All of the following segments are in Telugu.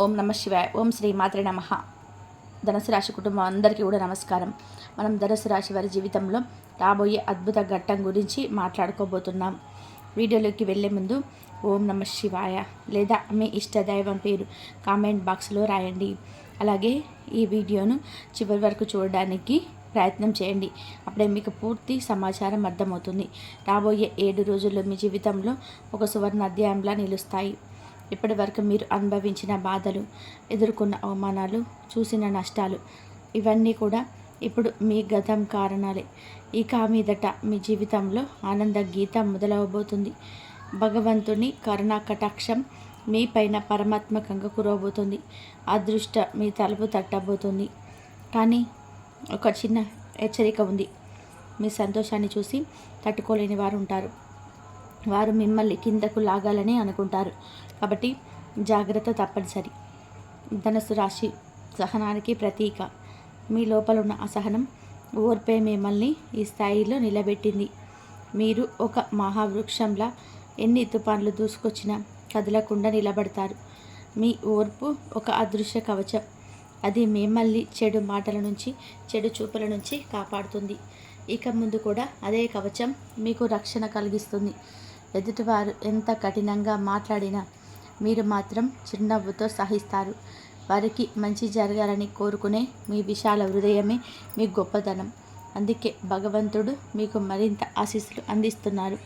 ఓం నమ శివాయ. ఓం శ్రీ మాత్రే నమ. ధనుసు రాశి కుటుంబం అందరికీ కూడా నమస్కారం. మనం ధనుసు రాశి వారి జీవితంలో రాబోయే అద్భుత ఘట్టం గురించి మాట్లాడుకోబోతున్నాం. వీడియోలోకి వెళ్ళే ముందు ఓం నమ శివాయ లేదా మీ ఇష్టదైవం పేరు కామెంట్ బాక్స్లో రాయండి. అలాగే ఈ వీడియోను చివరి వరకు చూడడానికి ప్రయత్నం చేయండి. అప్పుడే మీకు పూర్తి సమాచారం అర్థమవుతుంది. రాబోయే ఏడు రోజుల్లో మీ జీవితంలో ఒక సువర్ణ అధ్యాయంలా నిలుస్తాయి. ఇప్పటి వరకు మీరు అనుభవించిన బాధలు ఎదుర్కొన్న అవమానాలు చూసిన నష్టాలు ఇవన్నీ కూడా ఇప్పుడు మీ గతం కారణాలే. ఇక మీదట మీ జీవితంలో ఆనంద గీతం మొదలవబోతుంది. భగవంతుని కరుణా కటాక్షం మీ పైన పరమాత్మకంగా కురవబోతుంది. అదృష్ట మీ తలుపు తట్టబోతుంది. కానీ ఒక చిన్న హెచ్చరిక ఉంది. మీ సంతోషాన్ని చూసి తట్టుకోలేని వారు ఉంటారు. వారు మిమ్మల్ని కిందకు లాగాలని అనుకుంటారు. కాబట్టి జాగ్రత్త తప్పనిసరి. ధనస్సు రాశి సహనానికి ప్రతీక. మీ లోపల ఉన్న అసహనం ఓర్పే మిమ్మల్ని ఈ స్థాయిలో నిలబెట్టింది. మీరు ఒక మహావృక్షంలా ఎన్ని తుఫాన్లు దూసుకొచ్చినా కదలకుండా నిలబడతారు. మీ ఓర్పు ఒక అదృశ్య కవచం. అది మిమ్మల్ని చెడు మాటల నుంచి చెడు చూపుల నుంచి కాపాడుతుంది. ఇక ముందు కూడా అదే కవచం మీకు రక్షణ కలిగిస్తుంది. ఎదుటివారు ఎంత కఠినంగా మాట్లాడినా మీరు మాత్రం చిరునవ్వుతో సహిస్తారు. వారికి మంచి జరగాలని కోరుకునే మీ విశాల హృదయమే మీ గొప్పతనం అందుకే భగవంతుడు మీకు మరింత ఆశీస్సులు అందిస్తున్నారు.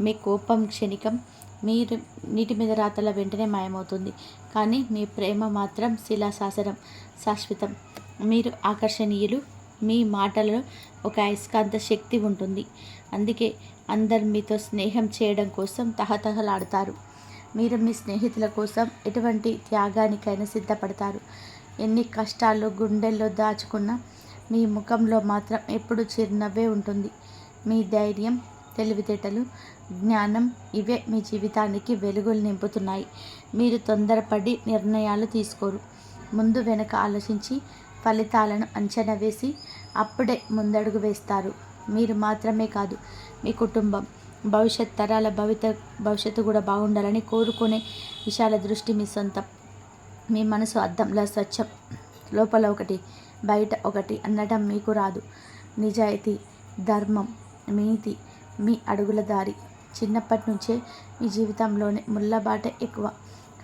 మీ కోపం క్షణికం మీరు నీటి మీద రాతల వెంటనే మాయమవుతుంది. కానీ మీ ప్రేమ మాత్రం శిలాశాసనం శాశ్వతం. మీరు ఆకర్షణీయులు మీ మాటలలో ఒక అయస్కాంత శక్తి ఉంటుంది. అందుకే అందరు మీతో స్నేహం చేయడం కోసం తహతహలాడతారు. మీరు మీ స్నేహితుల కోసం ఎటువంటి త్యాగానికైనా సిద్ధపడతారు. ఎన్ని కష్టాలు గుండెల్లో దాచుకున్న మీ ముఖంలో మాత్రం ఎప్పుడు చిరునవ్వే ఉంటుంది. మీ ధైర్యం తెలివితేటలు జ్ఞానం ఇవే మీ జీవితానికి వెలుగులు నింపుతున్నాయి. మీరు తొందరపడి నిర్ణయాలు తీసుకోరు. ముందు వెనక ఆలోచించి ఫలితాలను అంచనా వేసి అప్పుడే ముందడుగు వేస్తారు. మీరు మాత్రమే కాదు మీ కుటుంబం భవిష్యత్ తరాల భవిత భవిష్యత్తు కూడా బాగుండాలని కోరుకునే విశాల దృష్టి మీ సొంతం మీ మనసు అద్దంలా స్వచ్ఛం. లోపల ఒకటి బయట ఒకటి అనడం మీకు రాదు. నిజాయితీ ధర్మం నీతి మీ అడుగుల దారి. చిన్నప్పటి నుంచే మీ జీవితంలోనే ముళ్ళబాట ఎక్కువ.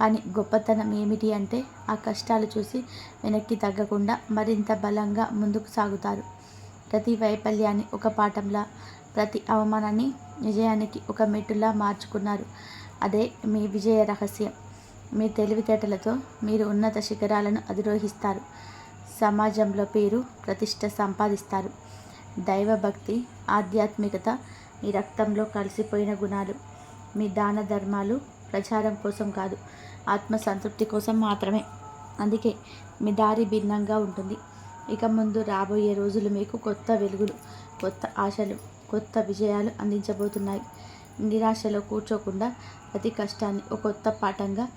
కానీ గొప్పతనం ఏమిటి అంటే ఆ కష్టాలు చూసి వెనక్కి తగ్గకుండా మరింత బలంగా ముందుకు సాగుతారు. ప్రతి వైఫల్యాన్ని ఒక పాఠంలా ప్రతి అవమానాన్ని విజయానికి ఒక మెట్టులా మార్చుకున్నారు. అదే మీ విజయ రహస్యం. మీ తెలివితేటలతో మీరు ఉన్నత శిఖరాలను అధిరోహిస్తారు. సమాజంలో పేరు ప్రతిష్ట సంపాదిస్తారు. దైవభక్తి ఆధ్యాత్మికత మీ రక్తంలో కలిసిపోయిన గుణాలు. మీ దాన ధర్మాలు ప్రచారం కోసం కాదు ఆత్మ సంతృప్తి కోసం మాత్రమే. అందుకే మీ దారి భిన్నంగా ఉంటుంది. ఇక ముందు రాబోయే రోజులు మీకు కొత్త వెలుగులు కొత్త ఆశలు. కొత్త విజయాలు అందించబోతున్నాయి. నిరాశలో కూర్చోకుండా ప్రతి కష్టాన్ని ఒక కొత్త పాఠంగా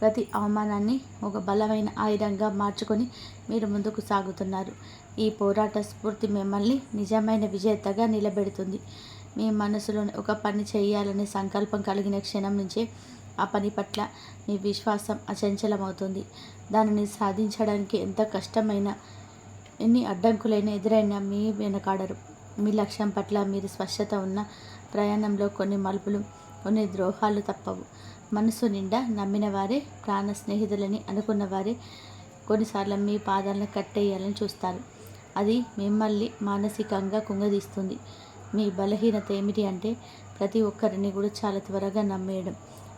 ప్రతి అవమానాన్ని ఒక బలమైన ఆయుధంగా మార్చుకొని మీరు ముందుకు సాగుతున్నారు. ఈ పోరాట స్ఫూర్తి మిమ్మల్ని నిజమైన విజేతగా నిలబెడుతుంది. మీ మనసులోని ఒక పని చేయాలనే సంకల్పం కలిగిన క్షణం నుంచే ఆ పని పట్ల మీ విశ్వాసం అచంచలమవుతుంది. దానిని సాధించడానికి ఎంత కష్టమైన ఎన్ని అడ్డంకులైనా ఎదురైనా మీ వెనకాడరు. మీ లక్ష్యం పట్ల మీరు స్పష్టత ఉన్న ప్రయాణంలో కొన్ని మలుపులు కొన్ని ద్రోహాలు తప్పవు. మనసు నిండా నమ్మిన వారే ప్రాణ స్నేహితులని అనుకున్న వారే కొన్నిసార్లు మీ పాదాలను కట్టేయాలని చూస్తారు. అది మిమ్మల్ని మానసికంగా కుంగదీస్తుంది. మీ బలహీనత ఏమిటి అంటే ప్రతి ఒక్కరిని కూడా చాలా త్వరగా నమ్మేయడం.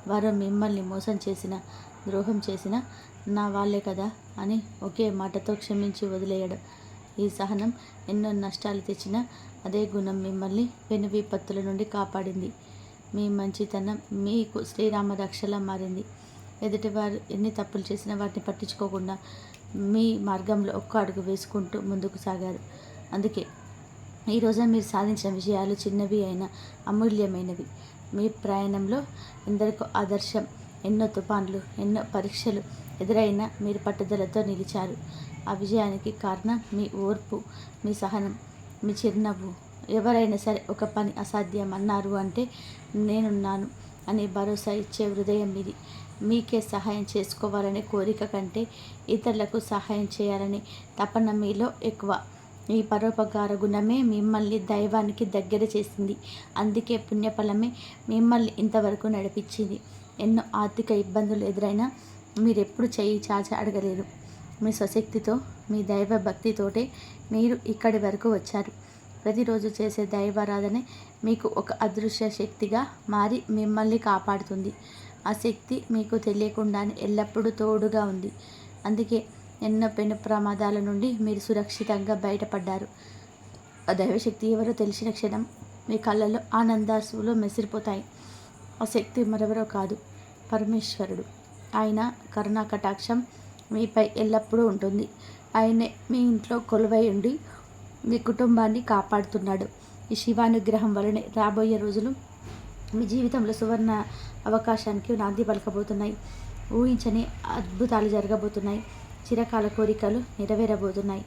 వారు మిమ్మల్ని మోసం చేసిన ద్రోహం చేసిన నా వాళ్ళే కదా అని ఒకే మాటతో క్షమించి వదిలేయడం. ఈ సహనం ఎన్నో నష్టాలు తెచ్చినా అదే గుణం మిమ్మల్ని పెను విపత్తుల నుండి కాపాడింది. మీ మంచితనం మీకు శ్రీరామ రక్షలా మారింది. ఎదుటివారు ఎన్ని తప్పులు చేసినా వాటిని పట్టించుకోకుండా మీ మార్గంలో ఒక్క అడుగు వేసుకుంటూ ముందుకు సాగారు. అందుకే ఈరోజు మీరు సాధించిన విజయాలు చిన్నవి అయినా అమూల్యమైనవి. మీ ప్రయాణంలో ఎందరికో ఆదర్శం ఎన్నో తుఫాన్లు ఎన్నో పరీక్షలు ఎదురైనా మీరు పట్టుదలతో నిలిచారు. ఆ విజయానికి కారణం మీ ఓర్పు మీ సహనం మీ చిరునవ్వు. ఎవరైనా సరే ఒక పని అసాధ్యం అన్నారు అంటే నేనున్నాను అనే భరోసా ఇచ్చే హృదయం ఇది. మీకే సహాయం చేసుకోవాలనే కోరిక కంటే ఇతరులకు సహాయం చేయాలని తపన మీలో ఎక్కువ. ఈ పరోపకార గుణమే మిమ్మల్ని దైవానికి దగ్గర చేసింది. అందుకే పుణ్యఫలమే మిమ్మల్ని ఇంతవరకు నడిపించింది. ఎన్నో ఆర్థిక ఇబ్బందులు ఎదురైనా మీరెప్పుడు చేయి చాచి అడగలేరు. మీ స్వశక్తితో మీ దైవ భక్తితోటే మీరు ఇక్కడి వరకు వచ్చారు. ప్రతిరోజు చేసే దైవారాధనే మీకు ఒక అదృశ్య శక్తిగా మారి మిమ్మల్ని కాపాడుతుంది. ఆ శక్తి మీకు తెలియకుండానే ఎల్లప్పుడూ తోడుగా ఉంది. అందుకే ఎన్నో పెను ప్రమాదాల నుండి మీరు సురక్షితంగా బయటపడ్డారు. ఆ దైవశక్తి ఎవరో తెలిసిన క్షణం మీ కళ్ళలో ఆనందాసులు మెసిరిపోతాయి. ఆ శక్తి మరెవరో కాదు పరమేశ్వరుడు. ఆయన కరుణా కటాక్షం మీపై ఎల్లప్పుడూ ఉంటుంది. ఆయనే మీ ఇంట్లో కొలువై ఉండి మీ కుటుంబాన్ని కాపాడుతున్నాడు. ఈ శివానుగ్రహం వలనే రాబోయే రోజులు మీ జీవితంలో సువర్ణ అవకాశానికి నాంది పలకబోతున్నాయి. ఊహించని అద్భుతాలు జరగబోతున్నాయి. చిరకాల కోరికలు నెరవేరబోతున్నాయి.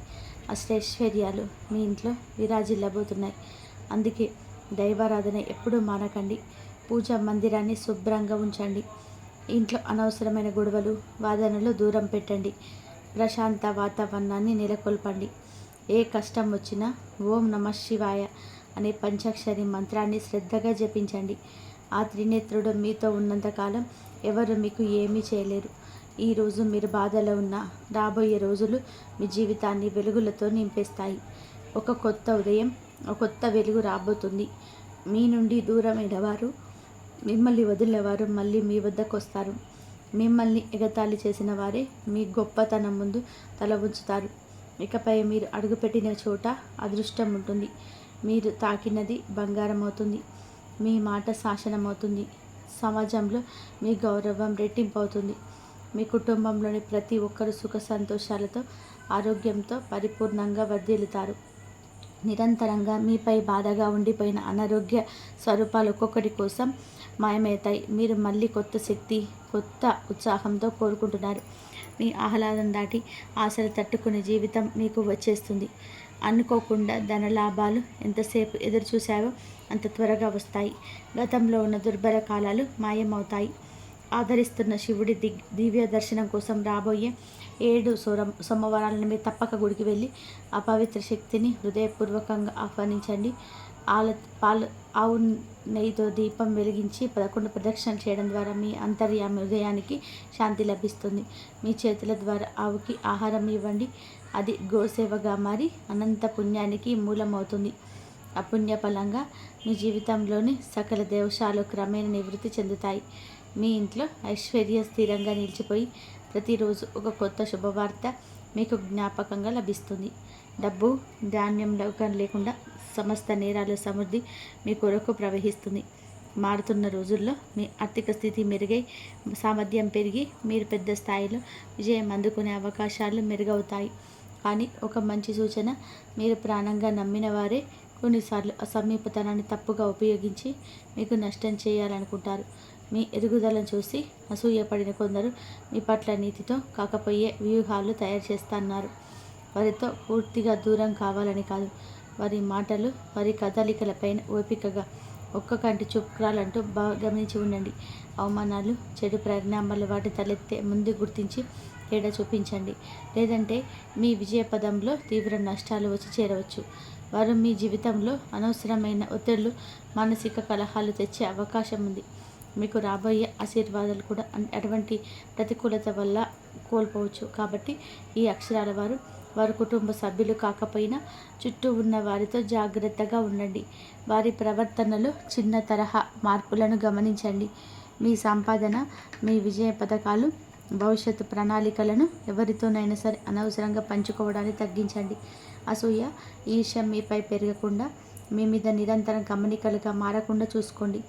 అష్టైశ్వర్యాలు మీ ఇంట్లో విరాజిల్లబోతున్నాయి. అందుకే దైవారాధన ఎప్పుడూ మానకండి. పూజా మందిరాన్ని శుభ్రంగా ఉంచండి. ఇంట్లో అనవసరమైన గొడవలు వాదనలు దూరం పెట్టండి. ప్రశాంత వాతావరణాన్ని నెలకొల్పండి. ఏ కష్టం వచ్చినా ఓం నమ శివాయ అనే పంచాక్షరి మంత్రాన్ని శ్రద్ధగా జపించండి. ఆ త్రినేత్రుడు మీతో ఉన్నంతకాలం ఎవరు మీకు ఏమీ చేయలేరు. ఈరోజు మీరు బాధలో ఉన్న రాబోయే రోజులు మీ జీవితాన్ని వెలుగులతో నింపేస్తాయి. ఒక కొత్త ఉదయం ఒక కొత్త వెలుగు రాబోతుంది. మీ నుండి దూరమైన వారు మిమ్మల్ని వదిలేవారు మళ్ళీ మీ వద్దకు వస్తారు. మిమ్మల్ని ఎగతాళి చేసిన వారే మీ గొప్పతనం ముందు తల ఉంచుతారు ఇకపై మీరు అడుగుపెట్టిన చోట అదృష్టం ఉంటుంది. మీరు తాకినది బంగారం అవుతుంది మీ మాట శాసనం అవుతుంది సమాజంలో మీ గౌరవం రెట్టింపు అవుతుంది మీ కుటుంబంలోని ప్రతి ఒక్కరు సుఖ సంతోషాలతో ఆరోగ్యంతో పరిపూర్ణంగా వర్ధిల్లుతారు. నిరంతరంగా మీపై బాధగా ఉండిపోయిన అనారోగ్య స్వరూపాలు ఒక్కొక్కటి కోసం మాయమవుతాయి. మీరు మళ్ళీ కొత్త శక్తి కొత్త ఉత్సాహంతో కోరుకుంటున్నారు. మీ ఆహ్లాదం దాటి ఆశలు తట్టుకునే జీవితం మీకు వచ్చేస్తుంది. అనుకోకుండా ధన లాభాలు ఎంతసేపు ఎదురు చూశావో అంత త్వరగా వస్తాయి. గతంలో ఉన్న దుర్భర కాలాలు మాయమవుతాయి. ఆదరిస్తున్న శివుడి దిగ్ దివ్య దర్శనం కోసం రాబోయే ఏడు సోరం సోమవారాలను మీరు తప్పక గుడికి వెళ్ళి ఆ పవిత్ర శక్తిని హృదయపూర్వకంగా ఆహ్వానించండి. ఆల పాలు ఆవు నెయ్యితో దీపం వెలిగించి పదకొండు ప్రదక్షిణలు చేయడం ద్వారా మీ అంతర్యామి హృదయానికి శాంతి లభిస్తుంది. మీ చేతుల ద్వారా ఆవుకి ఆహారం ఇవ్వండి. అది గోసేవగా మారి అనంత పుణ్యానికి మూలమవుతుంది. అపుణ్య ఫలంగా మీ జీవితంలోని సకల దేవశాలు క్రమేణ నివృత్తి చెందుతాయి. మీ ఇంట్లో ఐశ్వర్య స్థిరంగా నిలిచిపోయి ప్రతిరోజు ఒక కొత్త శుభవార్త మీకు జ్ఞాపకంగా లభిస్తుంది. డబ్బు ధాన్యం లౌకం లేకుండా సమస్త నేరాలు సమృద్ధి మీ కొరకు ప్రవహిస్తుంది. మారుతున్న రోజుల్లో మీ ఆర్థిక స్థితి మెరుగై సామర్థ్యం పెరిగి మీరు పెద్ద స్థాయిలో విజయం అందుకునే అవకాశాలు మెరుగవుతాయి. కానీ ఒక మంచి సూచన మీరు ప్రాణంగా నమ్మిన వారే కొన్నిసార్లు అసమీపతనాన్ని తప్పుగా ఉపయోగించి మీకు నష్టం చేయాలనుకుంటారు. మీ ఎదుగుదలను చూసి అసూయపడిన కొందరు మీ పట్ల నీతితో కాకపోయే వ్యూహాలు తయారు చేస్తున్నారు. వారితో పూర్తిగా దూరం కావాలని కాదు. వారి మాటలు వారి కదలికలపైన ఓపికగా ఒక్క కంటి చుక్రాలంటూ బాగా గమనించి ఉండండి. అవమానాలు చెడు పరిణామాలు వాటి తలెత్తే ముందు గుర్తించి తేడా చూపించండి. లేదంటే మీ విజయ పదంలో తీవ్ర నష్టాలు వచ్చి చేరవచ్చు. వారు మీ జీవితంలో అనవసరమైన ఒత్తిళ్ళు మానసిక కలహాలు తెచ్చే అవకాశం ఉంది. మీకు రాబోయే ఆశీర్వాదాలు కూడా అటువంటి ప్రతికూలత వల్ల కోల్పోవచ్చు. కాబట్టి ఈ అక్షరాల వారు వారి కుటుంబ సభ్యులు కాకపోయినా చుట్టూ ఉన్న వారితో జాగ్రత్తగా ఉండండి. వారి ప్రవర్తనలో చిన్న తరహా మార్పులను గమనించండి. మీ సంపాదన మీ విజయ పథకాలు భవిష్యత్తు ప్రణాళికలను ఎవరితోనైనా సరే అనవసరంగా పంచుకోవడాన్ని తగ్గించండి. అసూయ ఈర్ష్య మీపై పెరగకుండా మీ మీద నిరంతరం గమనికలుగా మారకుండా చూసుకోండి.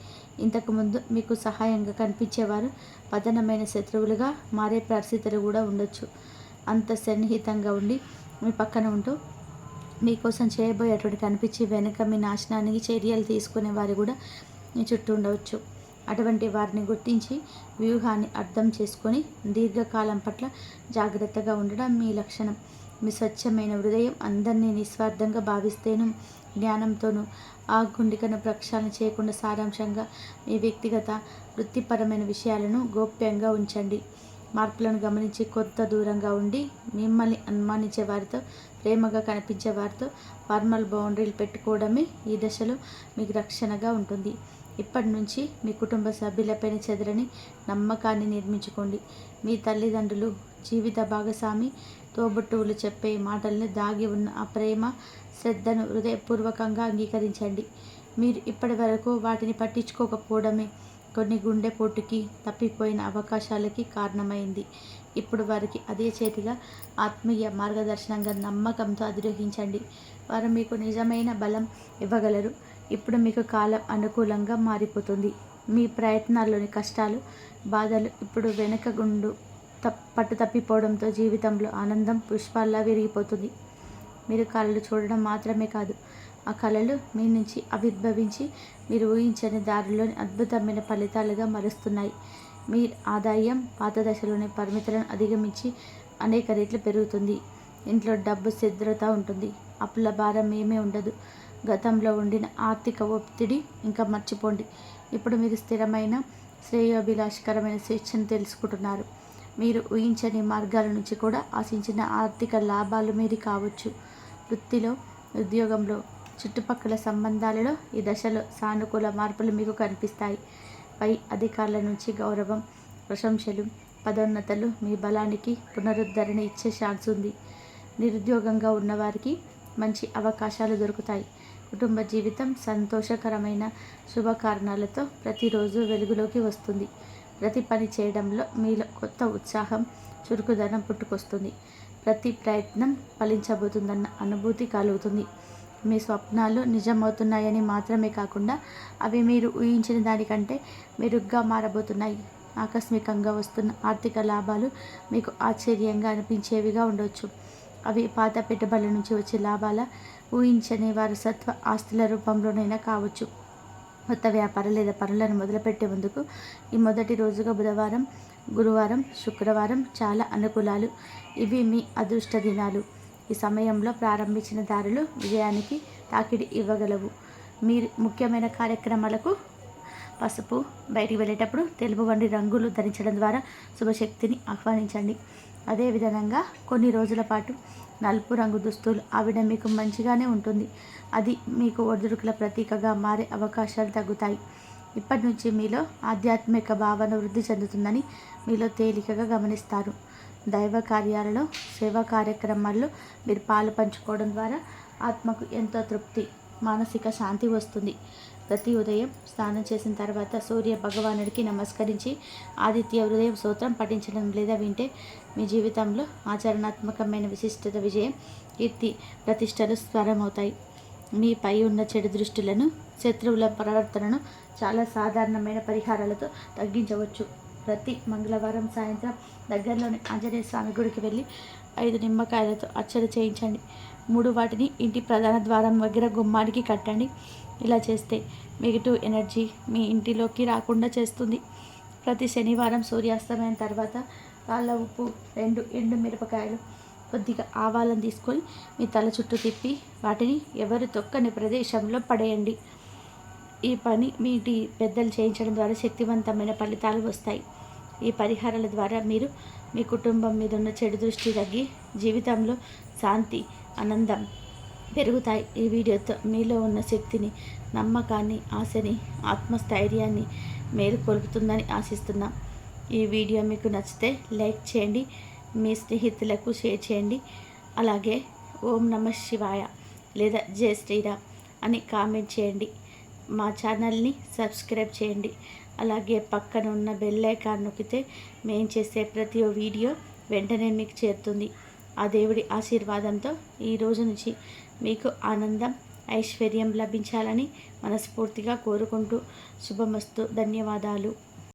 ఇంతకుముందు మీకు సహాయంగా కనిపించేవారు పతనమైన శత్రువులుగా మారే పరిస్థితులు కూడా ఉండొచ్చు. అంత సన్నిహితంగా ఉండి మీ పక్కన ఉంటూ మీకోసం చేయబోయేటువంటి కనిపించి వెనుక మీ నాశనానికి చర్యలు తీసుకునే వారు కూడా మీ చుట్టూ ఉండవచ్చు. అటువంటి వారిని గుర్తించి వ్యూహాన్ని అర్థం చేసుకొని దీర్ఘకాలం పట్ల జాగ్రత్తగా ఉండడం మీ లక్షణం. మీ స్వచ్ఛమైన హృదయం అందరినీ నిస్వార్థంగా భావిస్తేను జ్ఞానంతోనూ ఆ గుండికను ప్రక్షాళన చేయకుండా సారాంశంగా మీ వ్యక్తిగత వృత్తిపరమైన విషయాలను గోప్యంగా ఉంచండి. మార్పులను గమనించి కొత్త దూరంగా ఉండి మిమ్మల్ని అనుమానించే వారితో ప్రేమగా కనిపించే వారితో ఫార్మల్ బౌండరీలు పెట్టుకోవడమే ఈ దశలో మీకు రక్షణగా ఉంటుంది. ఇప్పటి నుంచి మీ కుటుంబ సభ్యులపైన చెదరని నమ్మకాన్ని నిర్మించుకోండి. మీ తల్లిదండ్రులు జీవిత భాగస్వామి తోబుట్టువులు చెప్పే మాటల్ని దాగి ఉన్న ఆ ప్రేమ శ్రద్ధను హృదయపూర్వకంగా అంగీకరించండి. మీరు ఇప్పటి వరకు వాటిని పట్టించుకోకపోవడమే కొన్ని గుండెపోటుకి తప్పిపోయిన అవకాశాలకి కారణమైంది. ఇప్పుడు వారికి అదే చేతిగా ఆత్మీయ మార్గదర్శనంగా నమ్మకంతో అధిరోహించండి. వారు మీకు నిజమైన బలం ఇవ్వగలరు. ఇప్పుడు మీకు కాలం అనుకూలంగా మారిపోతుంది. మీ ప్రయత్నాల్లోని కష్టాలు బాధలు ఇప్పుడు వెనక గుండు పట్టు తప్పిపోవడంతో జీవితంలో ఆనందం పుష్పాల్లా విరిగిపోతుంది. మీరు కళలు చూడడం మాత్రమే కాదు ఆ కళలు మీ నుంచి ఆవిర్భవించి మీరు ఊహించని దారిలోని అద్భుతమైన ఫలితాలుగా మరుస్తున్నాయి. మీ ఆదాయం పాత దశలోని పరిమితులను అధిగమించి అనేక రెట్లు పెరుగుతుంది. ఇంట్లో డబ్బు సిద్ధత ఉంటుంది. అప్పుల భారం ఏమీ ఉండదు. గతంలో ఉండిన ఆర్థిక ఒత్తిడి ఇంకా మర్చిపోండి. ఇప్పుడు మీరు స్థిరమైన శ్రేయోభిలాషకరమైన స్వేచ్ఛను తెలుసుకుంటున్నారు. మీరు ఊహించని మార్గాల నుంచి కూడా ఆశించిన ఆర్థిక లాభాలు మీరు కావచ్చు. వృత్తిలో ఉద్యోగంలో చుట్టుపక్కల సంబంధాలలో ఈ దశలో సానుకూల మార్పులు మీకు కనిపిస్తాయి. పై అధికారుల నుంచి గౌరవం ప్రశంసలు పదోన్నతలు మీ బలానికి పునరుద్ధరణ ఇచ్చే ఛాన్స్ ఉంది. నిరుద్యోగంగా ఉన్నవారికి మంచి అవకాశాలు దొరుకుతాయి. కుటుంబ జీవితం సంతోషకరమైన శుభకారణాలతో ప్రతిరోజు వెలుగులోకి వస్తుంది. ప్రతి పని చేయడంలో మీలో కొత్త ఉత్సాహం చురుకుదనం పుట్టుకొస్తుంది. ప్రతి ప్రయత్నం ఫలించబోతుందన్న అనుభూతి కలుగుతుంది. మీ స్వప్నాలు నిజమవుతున్నాయని మాత్రమే కాకుండా అవి మీరు ఊహించిన దానికంటే మెరుగ్గా మారబోతున్నాయి. ఆకస్మికంగా వస్తున్న ఆర్థిక లాభాలు మీకు ఆశ్చర్యంగా అనిపించేవిగా ఉండవచ్చు అవి పాత పెట్టుబడుల నుంచి వచ్చే లాభాల ఊహించని వారసత్వ ఆస్తుల రూపంలోనైనా కావచ్చు. కొత్త వ్యాపారం లేదా పనులను మొదలుపెట్టేందుకు ఈ మొదటి రోజుగా బుధవారం గురువారం శుక్రవారం చాలా అనుకూలాలు. ఇవి మీ అదృష్ట దినాలు. ఈ సమయంలో ప్రారంభించిన దారులు విజయానికి తాకిడి ఇవ్వగలవు. మీరు ముఖ్యమైన కార్యక్రమాలకు పసుపు బయటికి వెళ్ళేటప్పుడు తెలుపు వంటి రంగులు ధరించడం ద్వారా శుభశక్తిని ఆహ్వానించండి. అదేవిధంగా కొన్ని రోజుల పాటు నలుపు రంగు దుస్తులు ఆవిడ మీకు మంచిగానే ఉంటుంది. అది మీకు ఒడిదుడుకుల ప్రతీకగా మారే అవకాశాలు తగ్గుతాయి. ఇప్పటి నుంచి మీలో ఆధ్యాత్మిక భావన వృద్ధి చెందుతుందని మీలో తేలికగా గమనిస్తారు. దైవ కార్యాలలో సేవా కార్యక్రమాల్లో మీరు పాలు పంచుకోవడం ద్వారా ఆత్మకు ఎంతో తృప్తి మానసిక శాంతి వస్తుంది. ప్రతి ఉదయం స్నానం చేసిన తర్వాత సూర్య భగవానుడికి నమస్కరించి ఆదిత్య హృదయం సూత్రం పఠించడం లేదా వింటే మీ జీవితంలో ఆచరణాత్మకమైన విశిష్టత విజయం కీర్తి ప్రతిష్టలు స్వరమవుతాయి. మీపై ఉన్న చెడు దృష్టిలను శత్రువుల ప్రవర్తనను చాలా సాధారణమైన పరిహారాలతో తగ్గించవచ్చు. ప్రతి మంగళవారం సాయంత్రం దగ్గరలోని ఆంజనేయ స్వామి గుడికి వెళ్ళి ఐదు నిమ్మకాయలతో అర్చన చేయించండి. మూడు వాటిని ఇంటి ప్రధాన ద్వారం దగ్గర గుమ్మానికి కట్టండి. ఇలా చేస్తే నెగిటివ్ ఎనర్జీ మీ ఇంటిలోకి రాకుండా చేస్తుంది. ప్రతి శనివారం సూర్యాస్తమయం తర్వాత కాళ్ళ ఉప్పు రెండు ఎండు మిరపకాయలు కొద్దిగా ఆవాలను తీసుకొని మీ తల చుట్టూ తిప్పి వాటిని ఎవరు తొక్కని ప్రదేశంలో పడేయండి. ఈ పని మీటి పెద్దలు చేయించడం ద్వారా శక్తివంతమైన ఫలితాలు వస్తాయి. ఈ పరిహారాల ద్వారా మీరు మీ కుటుంబం మీద ఉన్న చెడు దృష్టి తగ్గి జీవితంలో శాంతి ఆనందం పెరుగుతాయి. ఈ వీడియోతో మీలో ఉన్న శక్తిని నమ్మకాన్ని ఆశని ఆత్మస్థైర్యాన్ని మేలుకొల్పుతుందని ఆశిస్తున్నాం. ఈ వీడియో మీకు నచ్చితే లైక్ చేయండి మీ స్నేహితులకు షేర్ చేయండి. అలాగే ఓం నమ శివాయ లేదా జయ శ్రీరామ్ అని కామెంట్ చేయండి. మా ఛానల్ని సబ్స్క్రైబ్ చేయండి. అలాగే పక్కన ఉన్న బెల్ ఐకాన్ నొక్కితే మేము చేసే ప్రతి వీడియో వెంటనే మీకు చేరుతుంది. ఆ దేవుడి ఆశీర్వాదంతో ఈ రోజు నుంచి మీకు ఆనందం ఐశ్వర్యం లభించాలని మనస్ఫూర్తిగా కోరుకుంటూ శుభమస్తు. ధన్యవాదాలు.